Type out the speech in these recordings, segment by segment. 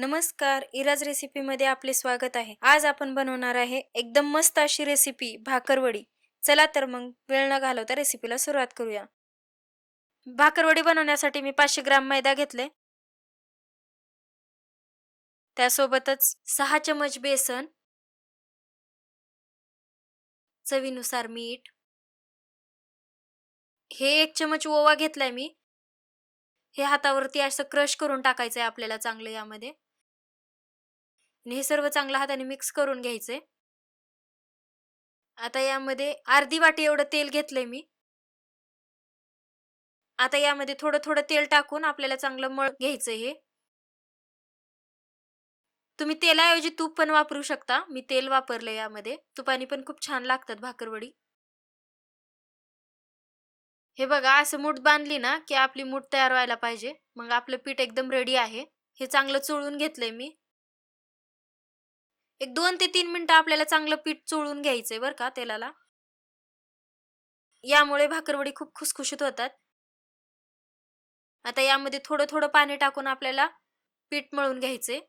नमस्कार इराज रेसिपीमध्ये आपले स्वागत आहे. आज आपण बनवणार आहे एकदम मस्त अशी रेसिपी भाकरवडी चला तर मग वेळ न घालवता रेसिपीला सुरुवात करूया. भाकरवडी बनवण्यासाठी मी पाचशे ग्राम मैदा घेतले. त्यासोबतच सहा चमच बेसन. चवीनुसार मीठ. हे एक चमच ओवा घेतलाय मी. हे हातावरती असं क्रश करून टाकायचंय आपल्याला चांगलं यामध्ये. आणि हे सर्व चांगलं हाताने मिक्स करून घ्यायचंय. आता यामध्ये अर्धी वाटी एवढं तेल घेतलंय मी. आता यामध्ये थोडं थोडं तेल टाकून आपल्याला चांगलं मळ घ्यायचंय हे. तुम्ही तेलाऐवजी तूप पण वापरू शकता. मी तेल वापरलं यामध्ये. तुपाने पण खूप छान लागतात भाकरवडी. हे बघा असं मूठ बांधली ना की आपली मूठ तयार व्हायला पाहिजे. मग आपलं पीठ एकदम रेडी आहे. हे चांगलं चोळून घेतलंय मी. एक दोन ते तीन मिनिटं आपल्याला चांगलं पीठ चोळून घ्यायचंय बरं का तेलाला. यामुळे भाकरवडी खूप खुसखुशीत होतात. आता यामध्ये थोडं थोडं पाणी टाकून आपल्याला पीठ मळून घ्यायचे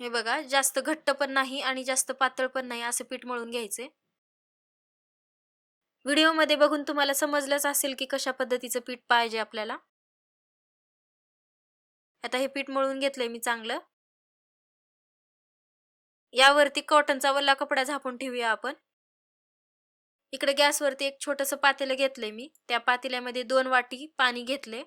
हे बघा जास्त घट्ट पण नाही आणि जास्त पातळ पण नाही असं पीठ मळून घ्यायचे व्हिडिओमध्ये बघून तुम्हाला समजलंच असेल की कशा पद्धतीचं पीठ पाहिजे आपल्याला. आता हे पीठ मळून घेतलंय मी चांगलं. यावरती कॉटनचा वल्ला कपडा झापून ठेवूया आपण. इकडे गॅसवरती एक छोटस पातेलं घेतलंय मी. त्या पातेल्यामध्ये दोन वाटी पाणी घेतले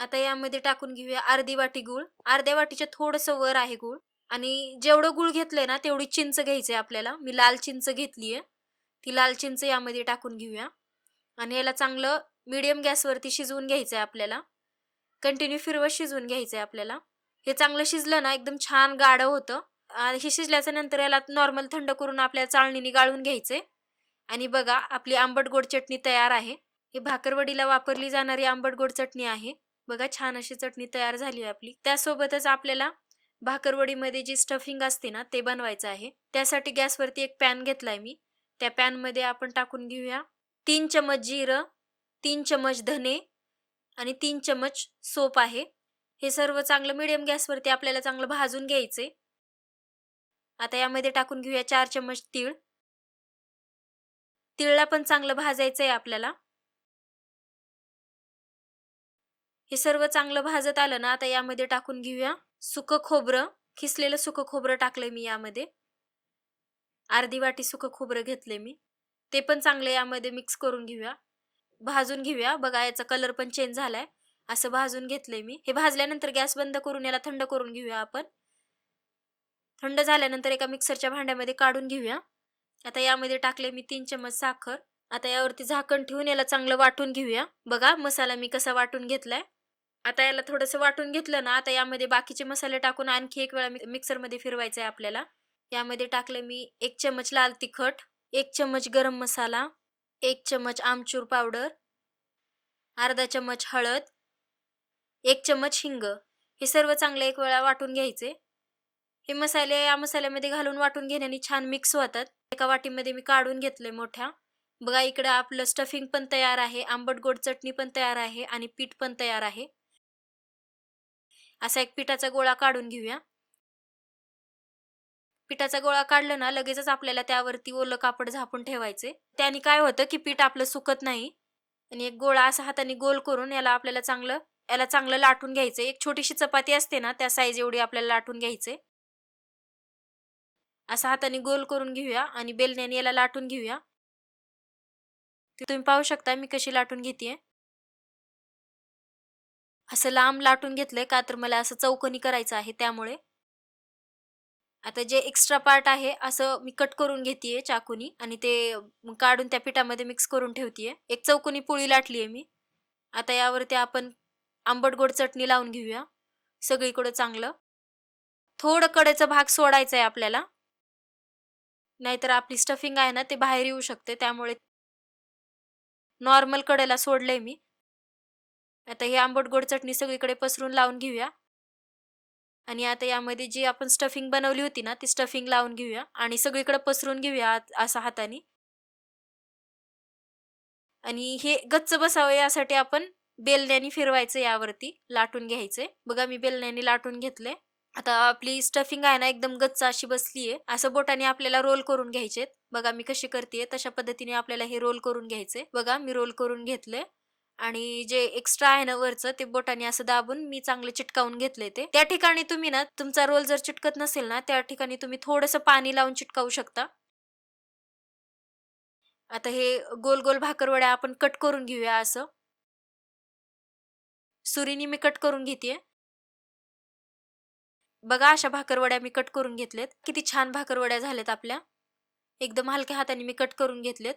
आता यामध्ये टाकून घेऊया अर्धी वाटी गुळ. अर्ध्या वाटीच्या थोडस वर आहे गुळ. आणि जेवढं गुळ घेतलंय ना तेवढी चिंच घ्यायची आपल्याला. मी लाल चिंच घेतलीय. ती लाल चिंच यामध्ये टाकून घेऊया. आणि याला चांगलं मिडियम गॅसवरती शिजवून घ्यायचंय आपल्याला. कंटिन्यू फिरवत शिजवून घ्यायचंय आपल्याला. हे चांगलं शिजलं ना एकदम छान गाढ होतं. हे शिजल्याच्या नंतर याला नॉर्मल थंड करून आपल्या चाळणीने गाळून घ्यायचे. आणि बघा आपली आंबट गोड चटणी तयार आहे. ही भाकरवडीला वापरली जाणारी आंबट गोड चटणी आहे. बघा छान अशी चटणी तयार झाली आहे आपली. त्यासोबतच आपल्याला भाकरवडीमध्ये जी स्टफिंग असते ना ते बनवायचं आहे. त्यासाठी गॅसवरती एक पॅन घेतलाय मी. त्या पॅनमध्ये आपण टाकून घेऊया. तीन चमच जिरं तीन चमच धने आणि तीन चमच सोप आहे. हे सर्व चांगलं मिडियम गॅसवरती आपल्याला चांगलं भाजून घ्यायचे. आता यामध्ये टाकून घेऊया चार चम्मच तीळ. तिळला पण चांगलं भाजायचं आहे आपल्याला. हे सर्व चांगलं भाजत आलं ना आता यामध्ये टाकून घेऊया सुक खोबरं. खिसलेलं सुक खोबरं टाकलंय मी यामध्ये. अर्धी वाटी सुक खोबरं घेतलंय मी. ते पण चांगलं यामध्ये मिक्स करून घेऊया. भाजून घेऊया. बघा याचा कलर पण चेंज झालाय. असं भाजून घेतलंय मी. हे भाजल्यानंतर गॅस बंद करून याला थंड करून घेऊया आपण. थंड झाल्यानंतर एका मिक्सरच्या भांड्यामध्ये काढून घेऊया. आता यामध्ये टाकले मी तीन चम्मच साखर. आता यावरती झाकण ठेवून याला चांगलं वाटून घेऊया. बघा मसाला मी कसा वाटून घेतलाय. आता याला थोडंसं वाटून घेतलं ना आता यामध्ये बाकीचे मसाले टाकून आणखी एक वेळा मिक्सरमध्ये फिरवायचं आहे आपल्याला. यामध्ये टाकलं मी एक चमच लाल तिखट एक चमच गरम मसाला एक चमच आमचूर पावडर अर्धा चम्मच हळद एक चम्मच हिंग. हे सर्व चांगलं एक वेळा वाटून घ्यायचे. हे मसाले या मसाल्यामध्ये घालून वाटून घेण्याने छान मिक्स होतात. एका वाटीमध्ये मी काढून घेतले मोठ्या. बघा इकडे आपलं स्टफिंग पण तयार आहे आंबट गोड चटणी पण तयार आहे आणि पीठ पण तयार आहे. असा एक पिठाचा गोळा काढून घेऊया. पिठाचा गोळा काढला ना लगेचच आपल्याला त्यावरती ओलं कापड झापून ठेवायचे त्याने काय होतं की पीठ आपलं सुकत नाही. आणि एक गोळा असा हाताने गोल करून याला आपल्याला चांगलं याला चांगलं लाटून घ्यायचं एक छोटीशी चपाती असते ना त्या साईज एवढी आपल्याला लाटून घ्यायचे असा हाताने गोल करून घेऊया आणि बेलण्याने याला लाटून घेऊया. तुम्ही पाहू शकता मी कशी लाटून घेते असं लांब लाटून घेतलंय का तर मला असं चौकनी करायचं आहे त्यामुळे. आता जे एक्स्ट्रा पार्ट आहे असं मी कट करून घेते चाकूनी आणि ते काढून त्या पिठामध्ये मिक्स करून ठेवतीये. एक चौकोनी पोळी लाटली आहे मी. आता यावरती आपण आंबट गोड चटणी लावून घेऊया. सगळीकडं चांगलं. थोडं कडेचा भाग सोडायचा आहे आपल्याला. नाहीतर आपली स्टफिंग आहे ना ते बाहेर येऊ शकते. त्यामुळे नॉर्मल कडेला सोडलंय मी. आता ही आंबट गोड चटणी सगळीकडे पसरून लावून घेऊया. आणि आता यामध्ये जी आपण स्टफिंग बनवली होती ना ती स्टफिंग लावून घेऊया. आणि सगळीकडे पसरून घेऊया असा हाताने. आणि हे गच्च बसावं यासाठी आपण बेलण्याने फिरवायचं यावरती लाटून घ्यायचे. बघा मी बेलण्याने लाटून घेतले आता आपली स्टफिंग आहे ना एकदम गच्च अशी बसली आहे असं बोटाने आपल्याला रोल करून घ्यायचे बघा मी कशी करते तशा पद्धतीने आपल्याला हे रोल करून घ्यायचे बघा मी रोल करून घेतले आणि जे एक्स्ट्रा आहे ना वरचं ते बोटाने असं दाबून मी चांगले चिटकावून घेतले ते. त्या ठिकाणी तुम्ही ना तुमचा रोल जर चिटकत नसेल ना त्या ठिकाणी तुम्ही थोडंसं पाणी लावून चिटकावू शकता. आता हे गोल गोल भाकरवड्या आपण कट करून घेऊया असं. सुरीनी मी कट करून घेते बघा अशा भाकरवड्या मी कट करून घेतलेत. किती छान भाकरवड्या झाल्यात आपल्या. एकदम हलक्या हाताने मी कट करून घेतलेत.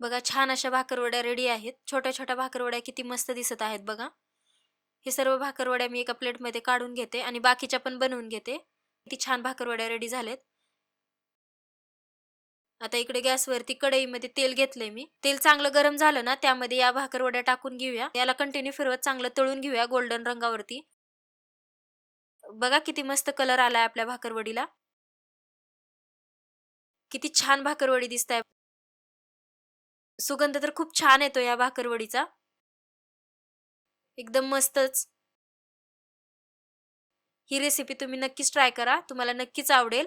बघा छान अशा भाकरवड्या रेडी आहेत. छोट्या छोट्या भाकरवड्या किती मस्त दिसत आहेत बघा. हे सर्व भाकरवड्या मी एका प्लेटमध्ये काढून घेते आणि बाकीच्या पण बनवून घेते. किती छान भाकरवड्या रेडी झालेत आता इकडे गॅसवरती कढईमध्ये तेल घेतलंय मी. तेल चांगलं गरम झालं ना त्यामध्ये या भाकरवड्या टाकून घेऊया. याला कंटिन्यू फिरवत चांगलं तळून घेऊया गोल्डन रंगावरती. बघा किती मस्त कलर आलाय आपल्या भाकरवडीला. किती छान भाकरवडी दिसत आहे सुगंध तर खूप छान येतो या भाकरवडीचा. एकदम मस्तच. ही रेसिपी तुम्ही नक्कीच ट्राय करा. तुम्हाला नक्कीच आवडेल.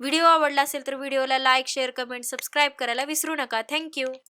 व्हिडिओ आवडला असेल तर व्हिडिओला लाईक शेअर कमेंट सबस्क्राईब करायला विसरू नका. थँक्यू